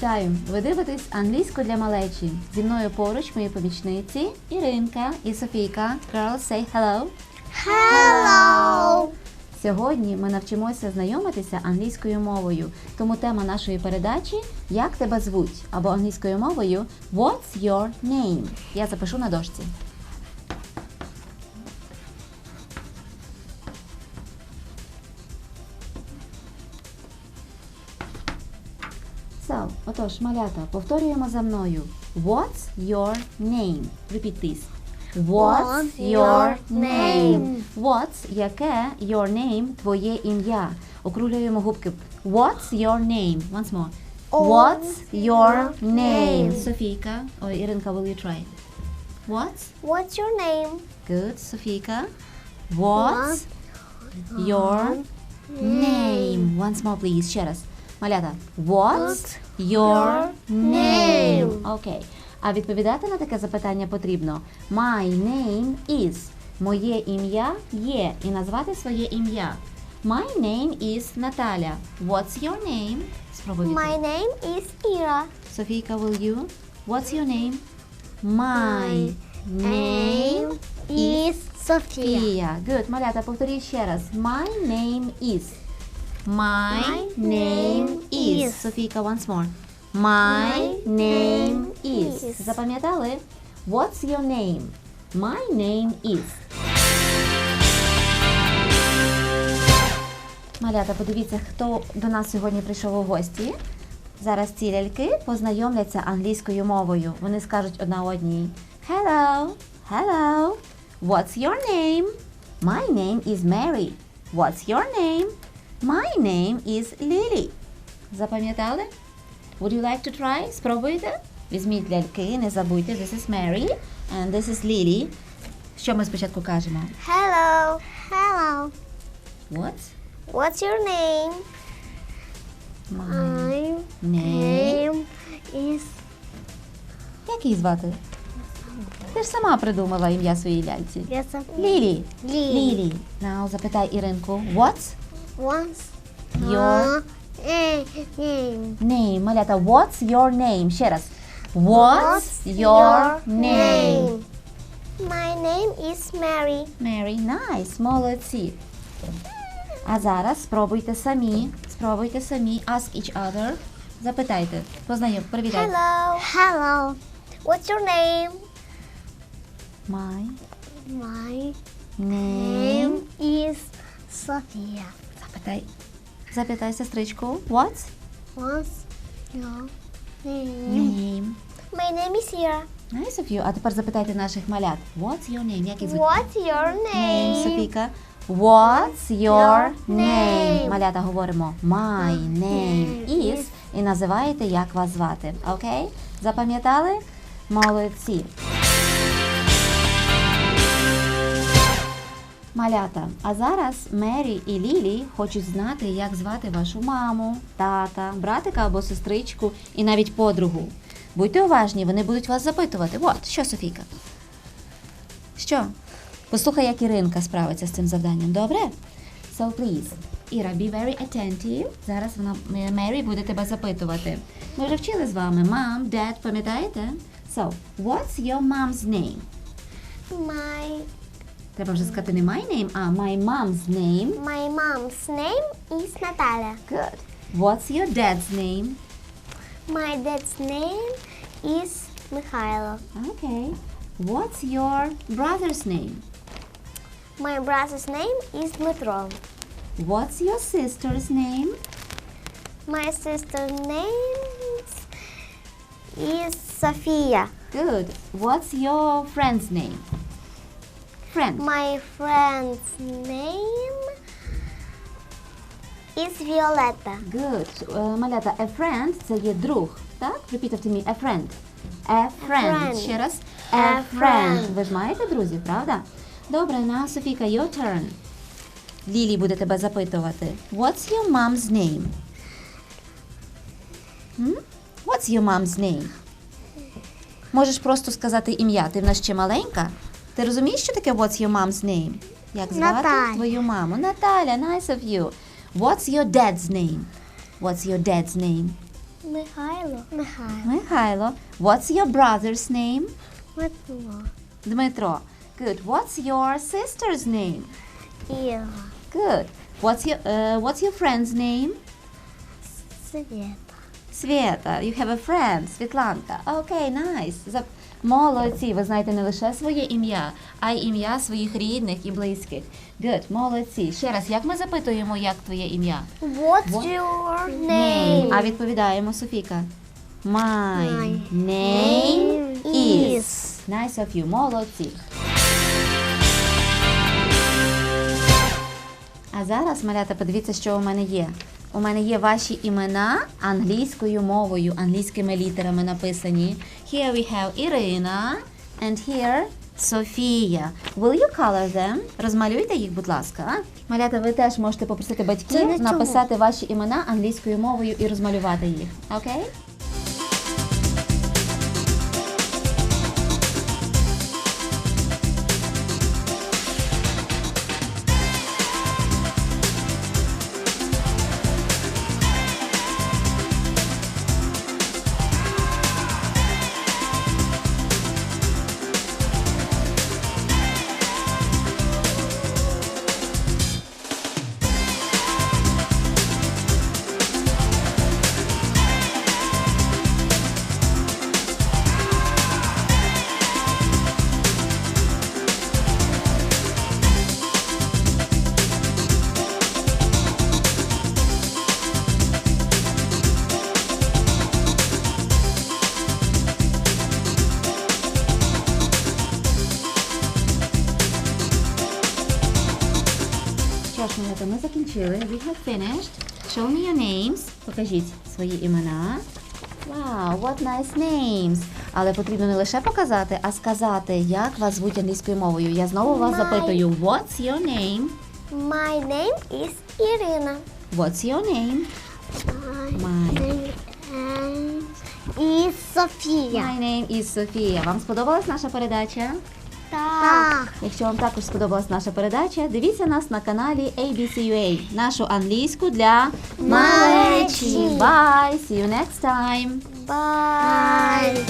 Вітаю! Ви дивитесь англійську для малечі. Зі мною поруч мої помічниці Іринка і Софійка. Girls, say hello. Hello. Сьогодні ми навчимося знайомитися англійською мовою. Тому тема нашої передачі Як тебе звуть? або англійською мовою What's your name? Я запишу на дошці. So, отож, малята, повторюємо за мною. What's your name? Repeat this. What's your name? What's яке your name твоє ім'я. Округлюємо губки. What's your name? Once more. What's your name? Софійка. Ой, Іринка, will you try? What's? What's your name? Good, Софійка. What's your name? Once more, please. Ще раз. Малята. What's your name? Окей. А відповідати на таке запитання потрібно My name is. Моє ім'я є. І назвати своє ім'я. My name is Наталя. What's your name? Спробуй. My name is Ira. Софійка, will you? What's your name? My name is Sophia. Софія. Good. Малята, повторіть ще раз. My name is. My name is. Софійка, once more. My name is. is. Запам'ятали? What's your name? My name is. Малята, подивіться, хто до нас сьогодні прийшов у гості. Зараз ці ляльки познайомляться англійською мовою. Вони скажуть одна одній Hello, hello. What's your name? My name is Mary. What's your name? My name is Lily. Запам'ятали? Would you like to try? Спробуйте? Візьміть ляльки, не забудьте. This is Mary and this is Lily. Що ми спочатку кажемо? Hello. Hello. What's What's your name? my name? is Як її звати? Ти ж сама придумала ім'я своїй ляльці. Лілі. Lily. Лілі. Now запитай Іринку. What's Once your name. name? Малята, what's your name? Ще раз. What's your name? My name is Mary. Mary, nice, молодці. А зараз спробуйте самі. Спробуйте самі. Ask each other. Запитайте. Познайом, привітайте. Hello. Hello. What's your name? My My name. name is Sophia. Запитай. Запитай сестричку. What's What's your name? name? My name is Ira. Nice of you. А тепер запитайте наших малят. What's your name? Як їх звуть? What's your Name, name? Софійка. What's your name. Малята говоримо My name is і називаєте, як вас звати. Окей? Запам'ятали? Молодці. Малята, а зараз Мері і Лілі хочуть знати, як звати вашу маму, тата, братика або сестричку і навіть подругу. Будьте уважні, вони будуть вас запитувати. От, що, Софійка? Що? Послухай, як Іринка справиться з цим завданням, добре? So please, Іра, be very attentive. Зараз вона Мері буде тебе запитувати. Ми вже вчили з вами мам, dad, пам'ятаєте? So, what's your mom's name? My Треба вже сказати не my name, а my mom's name. my mom's name is Natalia. Good. What's your dad's name? My dad's name is Mikhailo. Okay. What's your brother's name? My brother's name is Dmitro. What's your sister's name? My sister's name is Sofia. Good. What's your friend's name? Friend. My friend's name is Violetta. Good. Е, Малята, a friend – це є друг, так? Repeat after me. A friend. A friend. friend. Ще раз. A A friend. friend. Ви ж маєте друзів, правда? Добре, на Софіка, your turn. Лілі буде тебе запитувати. What's your mom's name? М? What's your mom's name? Можеш просто сказати ім'я. Ти в нас ще маленька. Ти розумієш, що таке what's your mom's name? Як звати Наталя. твою маму? Наталя, nice of you. What's your dad's name? What's your dad's name? Михайло. Михайло. Михайло. What's your brother's name? Дмитро. Дмитро. Good. What's your sister's name? Іра. Good. What's your uh, What's your friend's name? Света. Света. You have a friend. Світланка. Окей, nice. Молодці. Ви знаєте не лише своє ім'я, а й ім'я своїх рідних і близьких. Good. Молодці. Ще раз, як ми запитуємо, як твоє ім'я? What's What? your Name. А відповідаємо Софіка. My My name name is. is. Nice of you. Молодці. А зараз, малята, подивіться, що у мене є. У мене є ваші імена англійською мовою, англійськими літерами написані. Here we have Ірина and here Софія. Will you color them? Розмалюйте їх, будь ласка. Малята, ви теж можете попросити батьків написати ваші імена англійською мовою і розмалювати їх. Окей? Що малята, ми закінчили. We have finished. Show me your names. Покажіть свої імена. Wow, what nice names. Але потрібно не лише показати, а сказати, як вас звуть англійською мовою. Я знову вас My- запитую, what's your name? My name is Ірина. What's your name? My. name is Софія. My name is Софія. Вам сподобалась наша передача? Так. Якщо вам також сподобалась наша передача, дивіться нас на каналі ABCUA, нашу англійську для Малечі. Bye! See you next time! Bye.